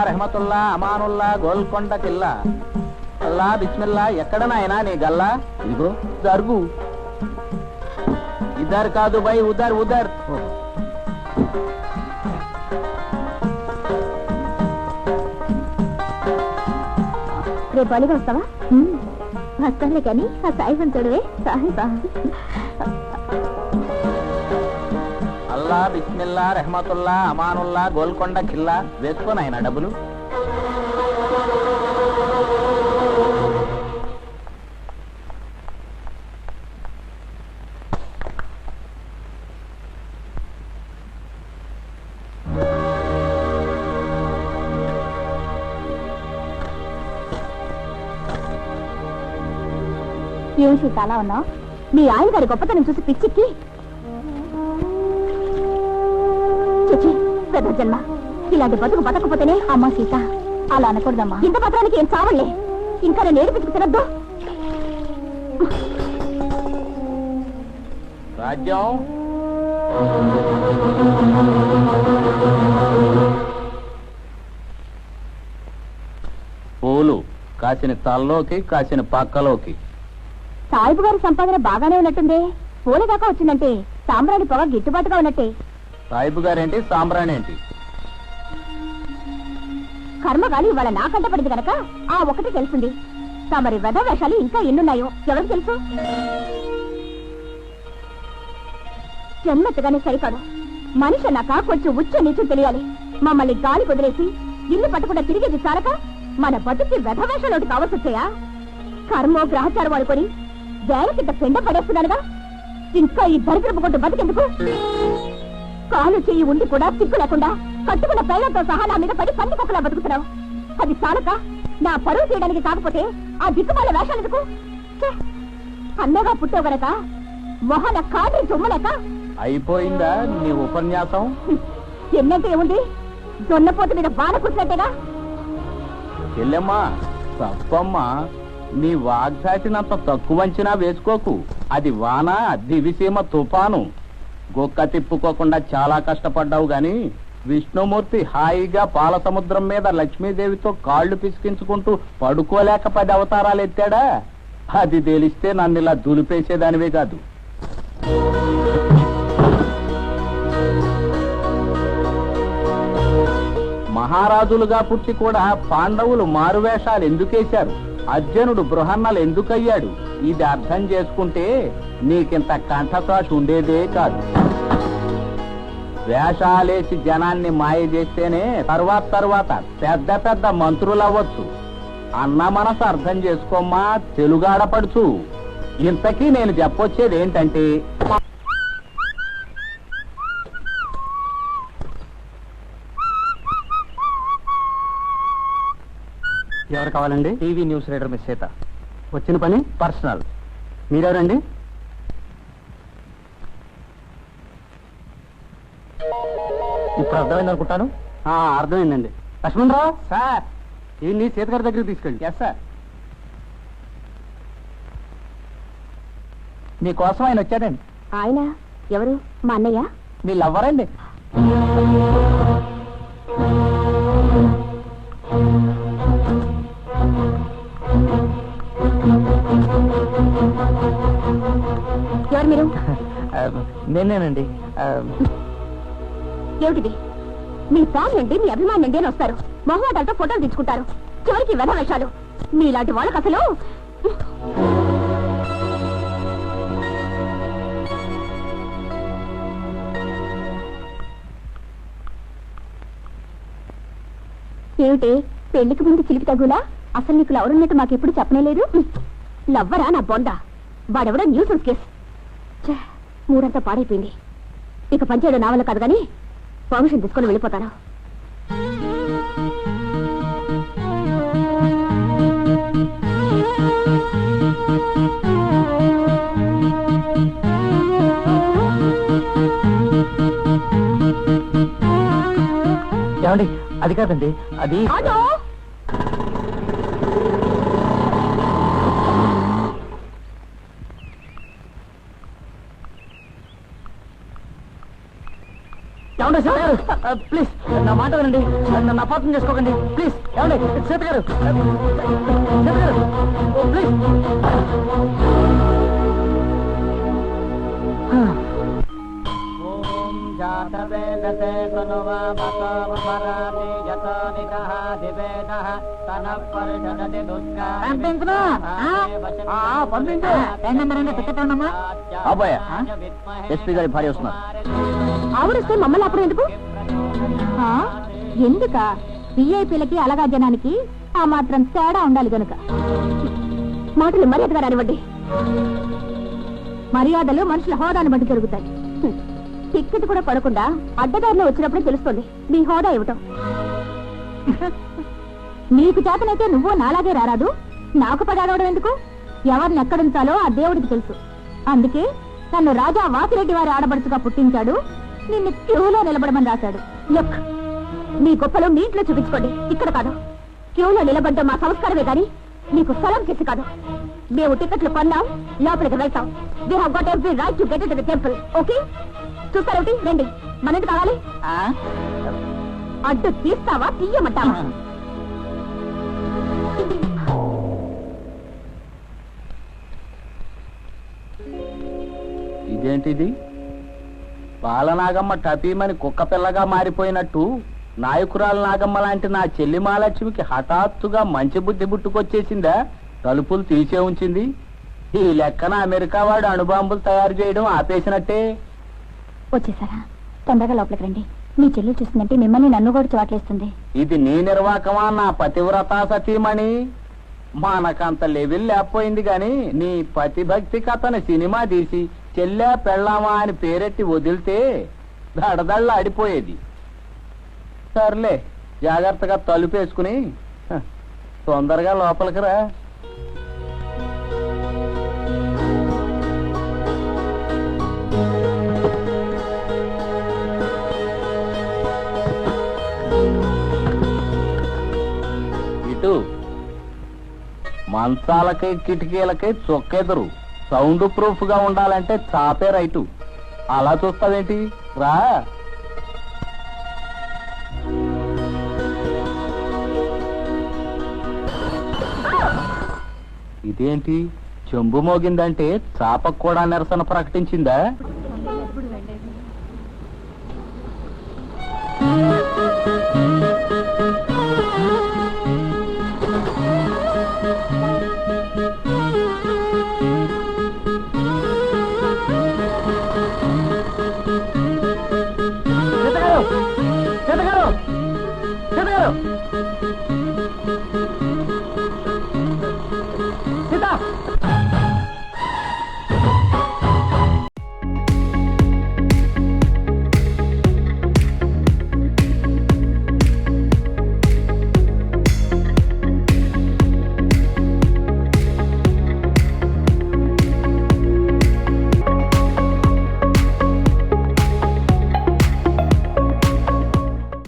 రెహమతుల్లా అమానుల్లా గోల్కొండ కిల్లా. అల్లా బిస్మిల్లా ఎక్కడ నాయనా నీ గల్లా? ఇదిగో. జరుగు. ఇద్దరు కాదు బై ఉదర్ ఉదర్. రేపు బలిగా వస్తావా? వస్తానులే కానీ ఆ సాయిబం చూడవే సాహిబా అల్లా బిస్మిల్లా రెహమతుల్లా అమానుల్లా గోల్కొండ ఖిల్లా వేసుకొని ఆయన డబ్బులు. ఏం అలా ఉన్నావు? మీ ఆయన గారి గొప్పతనం చూసి పిచ్చిక్కి జన్మ ఇలాంటి బతుకు బతకపోతేనే అమ్మా సీత. అలా అనకూడదమ్మా. ఇంత పత్రానికి ఏం చావలే ఇంకా నేను ఏడిపించుకు తినద్దు. రాజ్యం. పూలు కాసిన తలలోకి కాసిన పక్కలోకి. సాయిబు గారి సంపాదన బాగానే ఉన్నట్టుందే. పూల దాకా వచ్చిందంటే సాంబ్రాణి పొగ గిట్టుబాటుగా ఉన్నట్టే. సాయిబు గారేంటి సాంబ్రాణి ఏంటి కర్మగాలి ఇవాళ నాకంట పడింది కనుక ఆ ఒకటి తెలిసింది. తమరి వెధవేషాలు ఇంకా ఎన్నున్నాయో ఎవరికి తెలుసు? జన్మెత్తగానే సరికాదు. మనిషి నాక కొంచెం ఉచ్చ నీచం తెలియాలి. మమ్మల్ని గాలి కుదిరేసి ఇల్లు పట్టకుండా తిరిగేది చాలక మన బతుకి వెధ వేషాలు కావాల్సి వచ్చాయా? కర్మో గ్రహచారం అనుకొని వేల కింద పెండ పడేస్తున్నానుగా? ఇంకా ఈ దరిద్రపు కొట్టు బతికెందుకు? కాలు చెయ్యి ఉండి కూడా సిగ్గు లేకుండా కట్టుకున్న పేర్లతో సహా నా మీద పడి పంది కుక్కలా బతుకుతున్నావు. అది చాలక నా పరువు తీయడానికి కాకపోతే ఆ దిక్కుమాల వేషాలెందుకు ఛే! అన్నగా పుట్టావు గనక మొహన కాటి చుమ్మలేక అయిపోయిందా నీ ఉపన్యాసం? ఎన్నంటే ఏముంది? జొన్నపోతు మీద కూర్చున్నట్టేగా చెల్లెమ్మా తప్పమ్మా నీ వాగ్దాటినంత తక్కువ అంచనా వేసుకోకు. అది వాన దివిసీమ తుఫాను. గొక్క తిప్పుకోకుండా చాలా కష్టపడ్డావు గాని విష్ణుమూర్తి హాయిగా పాల సముద్రం మీద లక్ష్మీదేవితో కాళ్ళు పిసికించుకుంటూ పడుకోలేక పది అవతారాలు ఎత్తాడా? అది తేలిస్తే నన్ను ఇలా దులిపేసేదానివే కాదు. మహారాజులుగా పుట్టి కూడా పాండవులు మారువేషాలు ఎందుకేశారు? అర్జునుడు బృహన్నలు ఎందుకయ్యాడు? ఇది అర్థం చేసుకుంటే నీకింత కంఠశ్వాస ఉండేదే కాదు. వేషాలేసి జనాన్ని మాయ చేస్తేనే తర్వాత తర్వాత పెద్ద పెద్ద మంత్రులు అవ్వచ్చు అన్న మనసు అర్థం చేసుకోమ్మా తెలుగాడపడుచు. ఇంతకీ నేను చెప్పొచ్చేది ఏంటంటే ఎవరు కావాలండి? TV news reader miss Seetha. వచ్చిన పని? పర్సనల్. మీరెవరండి? ఇప్పుడు అర్థమైంది అనుకుంటాను? ఆ, అర్థమైందండి. లక్ష్మణరావు? సార్. ఈయన్ని సీతగారి దగ్గరికి తీసుకెళ్ళి ఎస్ సార్. మీకోసం ఆయన వచ్చాడండి. ఆయన? ఎవరు? మా అన్నయ్య? మీ లవ్వరండి. మీరు? నేనేనండి. ఏమిటిది? మీ ఫ్యాన్ నుండి మీ అభిమాని నుండి అని వస్తారు. మొహమాటాలతో ఫోటోలు తీసుకుంటారు. చివరికి వెధ వేషాలు. మీలాంటి వాళ్ళకి అసలు ఏమిటి? పెళ్ళికి ముందు చిలిపి తగులా? అసలు నీకు లవరున్నట్టు మాకెప్పుడు చెప్పనే లేదు? లవ్వరా నా బొంద వాడెవడో న్యూస్ కేస్. మూడంతా పాడైపోయింది. ఇక పంచేయడం నా వల్ల కాదు కానీ పర్మిషన్ తీసుకొని వెళ్ళిపోతాను. ఏమండి అది కాదండి అది ఆటో ఏమండి సీత గారు ప్లీజ్ నా మాట వినండి. నన్ను అపార్థం చేసుకోకండి. ప్లీజ్ ఏమండి? సీత గారు. సీత గారు. ప్లీజ్. అబ్బాయ ఎస్పీ గారి భార్య వస్తున్నారు. ఆవిడొస్తే మమ్మల్ని అప్పుడు ఎందుకు? ఎందుక? విఐపీలకి అలగా జనానికి ఆ మాత్రం తేడా ఉండాలి గనుక. మాటలు మర్యాదగా రానివ్వండి. మర్యాదలు మనుషుల హోదాను బట్టి జరుగుతాయి. టిక్కెట్ కూడా పడకుండా అడ్డదారిలో వచ్చినప్పుడే తెలుస్తుంది. మీ హోదా ఇవ్వటం నీకు చేతనైతే నువ్వు నాలాగే రారాదు. నాకు పడాడవడం ఎందుకు? ఎవరిని ఎక్కడుంచాలో ఆ దేవుడికి తెలుసు. అందుకే నన్ను రాజా వాసిరెడ్డి వారి ఆడబడుచుగా పుట్టించాడు నిన్ను క్యూలో నిలబడమని రాశాడు. లుక్ మీ గొప్పలు మీ ఇంట్లో చూపించుకోండి. ఇక్కడ కాదు. క్యూలో నిలబడ్డం మా సంస్కారమే కానీ నీకు స్థలం చేసి కాదు. మేము టికెట్లు కొన్నాం లోపలికి వెళ్తాం. We have got every right to get it the temple okay చూస్తారేమిటి రండి. మన ఇంటికి కావాలి అడ్డు తీస్తావా? తీయమంటావా? ఇదేంటిది? బాలనాగమ్మ టపీమని కుక్క పిల్లగా మారిపోయినట్టు నాయకురాలు నాగమ్మ లాంటి నా చెల్లి మహాలక్ష్మికి హఠాత్తుగా మంచి బుద్ధి పుట్టుకొచ్చేసిందా? తలుపులు తీసే ఉంచింది. ఈ లెక్కన అమెరికా వాడు అణుబాంబులు తయారు చేయడం ఆపేసినట్టే. వచ్చేసారా? తొందరగా లోపలికి రండి. మీ చెల్లి చూస్తుందంటే మిమ్మల్ని నన్ను కూడా చోట్లేస్తుంది. ఇది నీ నిర్వాకమా నా పతివ్రత సతీమణి? మనకంత లెవెల్ లేకపోయింది గాని నీ పతిభక్తి కథని సినిమా తీసి చెల్లే పెళ్ళామా అని పేరెట్టి వదిలితే దడదళ్ళ ఆడిపోయేది. సర్లే జాగ్రత్తగా తలుపేసుకుని తొందరగా లోపలికి రా. ఇటు మంచాలకై కిటికీలకై చొక్కెదురు. సౌండ్ ప్రూఫ్గా ఉండాలంటే చాపే రైటు. అలా చూస్తావేంటి? రా. ఇదేంటి? చెంబు మోగిందంటే చాపకు కూడా నిరసన ప్రకటించిందా? సీత సీత గారు సీత గారు